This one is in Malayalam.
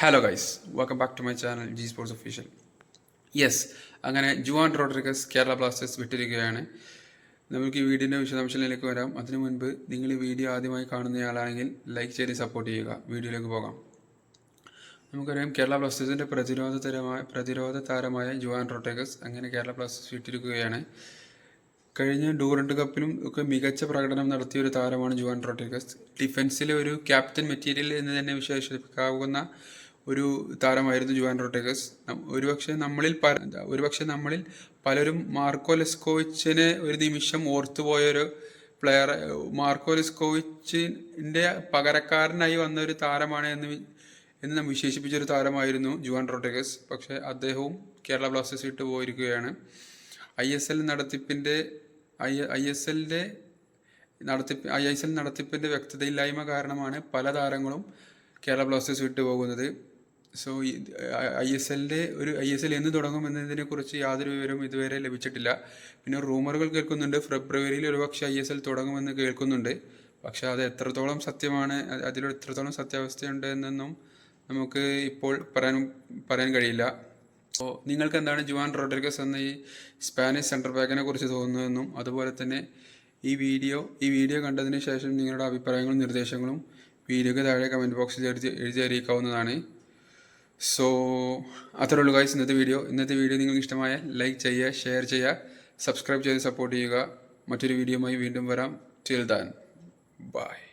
Hello guys welcome back to my channel G sports official yes അങ്ങനെ ജുവാൻ റോഡ്രിഗസ് കേരള ബ്ലാസ്റ്റേഴ്സ് വിട്ടിരിക്കുകയാണ്. നമുക്ക് ഈ വീഡിയോന്റെ വിശദാംശങ്ങളിലേക്ക് വരാം. അതിനു മുൻപ് നിങ്ങൾ ഈ വീഡിയോ ആദ്യമായി കാണുന്നയാളാണെങ്കിൽ ലൈക്ക് ചെയ്ത് സപ്പോർട്ട് ചെയ്യുക. വീഡിയോയിലേക്ക് പോകാം. നമുക്കറിയാം കേരള ബ്ലാസ്റ്റേഴ്സിന്റെ പ്രതിരോധ തരമായ പ്രതിരോധ താരമായ ജുവാൻ റോഡ്രിഗസ് അങ്ങനെ കേരള ബ്ലാസ്റ്റേഴ്സ് വിട്ടിരിക്കുകയാണ്. കഴിഞ്ഞ ഡൂറൻഡ് കപ്പിലും ഒക്കെ മികച്ച പ്രകടനം നടത്തിയ ഒരു താരമാണ് ജുവാൻ റോഡ്രിഗസ്. ഡിഫൻസിലെ ഒരു ക്യാപ്റ്റൻ മെറ്റീരിയൽ എന്ന് തന്നെ വിശേഷിപ്പിക്കാവുന്ന ഒരു താരമായിരുന്നു ജുവാൻ റോഡ്രിഗസ് ഒരുപക്ഷെ നമ്മളിൽ പല ഒരുപക്ഷെ നമ്മളിൽ പലരും മാർക്കോ ലെസ്കോവിച്ചിനെ ഒരു നിമിഷം ഓർത്തുപോയൊരു പ്ലെയർ മാർക്കോ ലെസ്കോവിച്ചിന്റെ പകരക്കാരനായി വന്ന ഒരു താരമാണ് എന്ന് എന്ന് നാം വിശേഷിപ്പിച്ച ഒരു താരമായിരുന്നു ജുവാൻ റോഡ്രിഗസ് പക്ഷേ അദ്ദേഹവും കേരള ബ്ലാസ്റ്റേഴ്സ് വിട്ട് പോയിരിക്കുകയാണ്. ഐ എസ് എൽ നടത്തിപ്പിന്റെ ഐ ഐ എസ് എല്ലിന്റെ നടത്തിപ്പ് ഐ എസ് എൽ നടത്തിപ്പിന്റെ വ്യക്തതയില്ലായ്മ കാരണമാണ് പല താരങ്ങളും കേരള ബ്ലാസ്റ്റേഴ്സ് വിട്ടു പോകുന്നത്. സോ ഐ എസ് എല്ലിന്റെ ഒരു ഐ എസ് എൽ എന്ന് തുടങ്ങും എന്നതിനെക്കുറിച്ച് യാതൊരു വിവരവും ഇതുവരെ ലഭിച്ചിട്ടില്ല. പിന്നെ റൂമറുകൾ കേൾക്കുന്നുണ്ട്. ഫെബ്രുവരിയിൽ ഒരുപക്ഷെ ഐ എസ് എൽ തുടങ്ങുമെന്ന് കേൾക്കുന്നുണ്ട്. പക്ഷേ അത് എത്രത്തോളം സത്യമാണ് അതിൽ എത്രത്തോളം സത്യാവസ്ഥയുണ്ട് എന്നൊന്നും നമുക്ക് ഇപ്പോൾ പറയാൻ പറയാൻ കഴിയില്ല. അപ്പോൾ നിങ്ങൾക്ക് എന്താണ് ജുവാൻ റോഡ്രിഗസ് എന്ന ഈ സ്പാനിഷ് സെന്റർ ബാക്കിനെ കുറിച്ച് തോന്നുന്നതെന്നും അതുപോലെ തന്നെ ഈ വീഡിയോ ഈ വീഡിയോ കണ്ടതിന് ശേഷം നിങ്ങളുടെ അഭിപ്രായങ്ങളും നിർദ്ദേശങ്ങളും വീഡിയോയ്ക്ക് താഴെ കമന്റ് ബോക്സിൽ എഴുതി എഴുതി അറിയിക്കാവുന്നതാണ്. സോ അത്രേ ഉള്ളൂ ഗൈസ് ഇന്നത്തെ വീഡിയോ ഇന്നത്തെ വീഡിയോ നിങ്ങൾക്ക് ഇഷ്ടമായ ലൈക്ക് ചെയ്യുക ഷെയർ ചെയ്യുക സബ്സ്ക്രൈബ് ചെയ്ത് സപ്പോർട്ട് ചെയ്യുക. മറ്റൊരു വീഡിയോയുമായി വീണ്ടും വരാം. Till than by